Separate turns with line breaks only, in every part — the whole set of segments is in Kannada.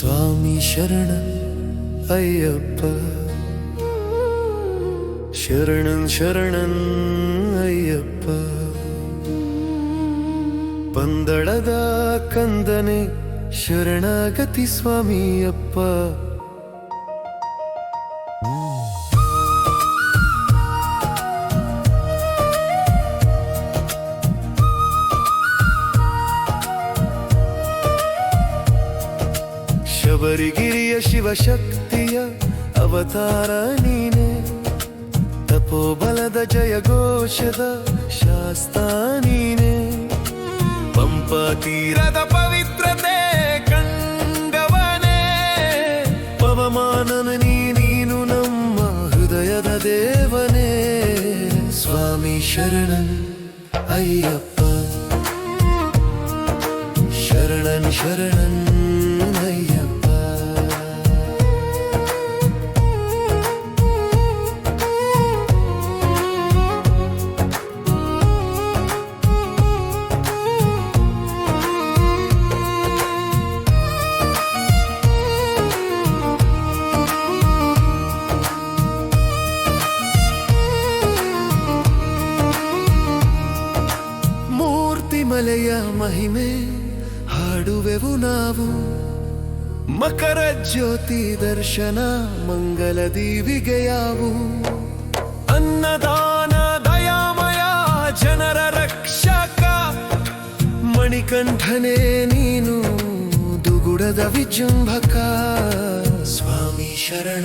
ಸ್ವಾಮಿ ಶರಣ ಅಯ್ಯಪ್ಪ. ಶರಣನ್ ಶರಣನ್ ಅಯ್ಯಪ್ಪ. ಪಂದಳದ ಕಂದನೆ ಶರಣಾಗತಿ ಸ್ವಾಮಿಯಪ್ಪ. ಶಿವಶಕ್ತಿಯ ಅವತಾರ ನೀನೆ. ತಪೋಬಲದ ಜಯಘೋಷದ ಶಾಸ್ತ ನೀನೆ. ಪಂಪ ತೀರದ ಪವಿತ್ರತೆ ಕಂಗವನೇ ಪವಮಾನನ ನೀನು ನಮ್ಮ ಹೃದಯದ ದೇವನೇ. ಸ್ವಾಮಿ ಶರಣನ್ ಅಯ್ಯಪ್ಪ. ಶರಣನ್ ಶರಣನ್ ಮಲೆಯ ಮಹಿಮೆ ಹಾಡುವೆವು ನಾವು. ಮಕರ ಜ್ಯೋತಿ ದರ್ಶನ ಮಂಗಲ ದೀವಿಗೆಯಾವು ಅನ್ನದಾನ ದಯಾಮಯ ಜನರ ರಕ್ಷಕ ಮಣಿಕಂಠನೇ ನೀನು ದುಗುಡದ ವಿಜೃಂಭಕ. ಸ್ವಾಮಿ ಶರಣ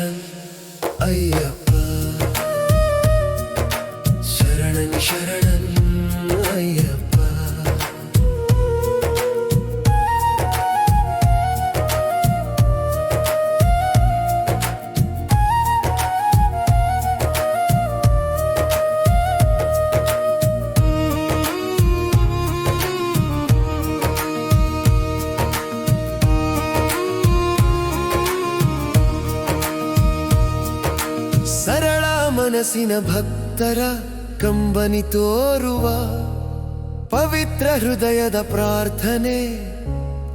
ಅಯ್ಯಪ್ಪ. ಶರಣನ್ ಶರಣನ್ ಮನಸ್ಸಿನ ಭಕ್ತರ ಕಂಬನಿ ತೋರುವ ಪವಿತ್ರ ಹೃದಯದ ಪ್ರಾರ್ಥನೆ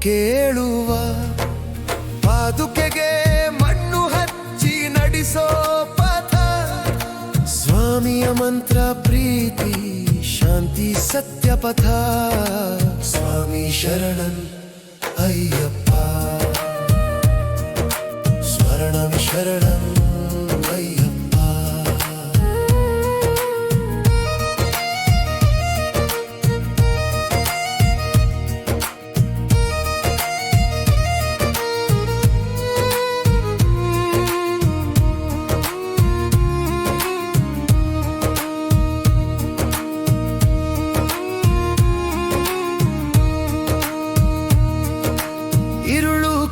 ಕೇಳುವ. ಪಾದುಕೆಗೆ ಮಣ್ಣು ಹಚ್ಚಿ ನಡೆಸೋ ಪಥ. ಸ್ವಾಮಿಯ ಮಂತ್ರ, ಪ್ರೀತಿ, ಶಾಂತಿ ಸತ್ಯ ಪಥ ಸ್ವಾಮಿ ಶರಣನ್ ಅಯ್ಯಪ್ಪ. ಸ್ವರ್ಣ ಶರಣಂ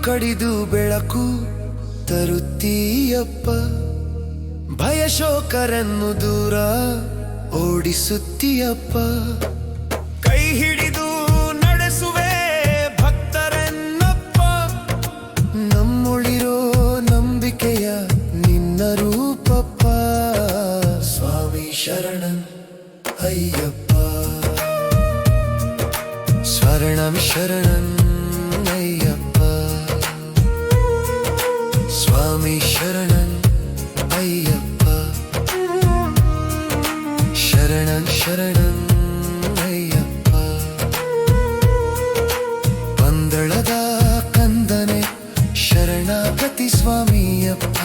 ಕಡಿದು ಬೆಳಕು ತರುತ್ತೀಯಪ್ಪ. ಭಯ ಶೋಕರನ್ನು ದೂರ ಓಡಿಸುತ್ತೀಯಪ್ಪ. ಕೈ ಹಿಡಿದು ನಡೆಸುವೆ ಭಕ್ತರನ್ನಪ್ಪ. ನಮ್ಮೊಳಿರೋ ನಂಬಿಕೆಯ ನಿನ್ನ ರೂಪಪ್ಪ. ಸ್ವಾಮಿ ಶರಣ ಅಯ್ಯಪ್ಪ. ಸ್ವರ್ಣಂ ಶರಣಂ ಅಯ್ಯಪ್ಪ. ಶರಣನ್ ಅಯ್ಯಪ್ಪ. ಶರಣನ್ ಶರಣನ್ ಅಯ್ಯಪ್ಪ. ಪಂದಳದ ಕಂದನೆ ಶರಣಾಗತಿ ಸ್ವಾಮಿಯಪ್ಪ.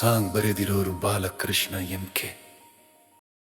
ಸಾಂಗ್ ಬರೆದಿರೋರು ಬಾಲಕೃಷ್ಣ ಎಂ ಕೆ.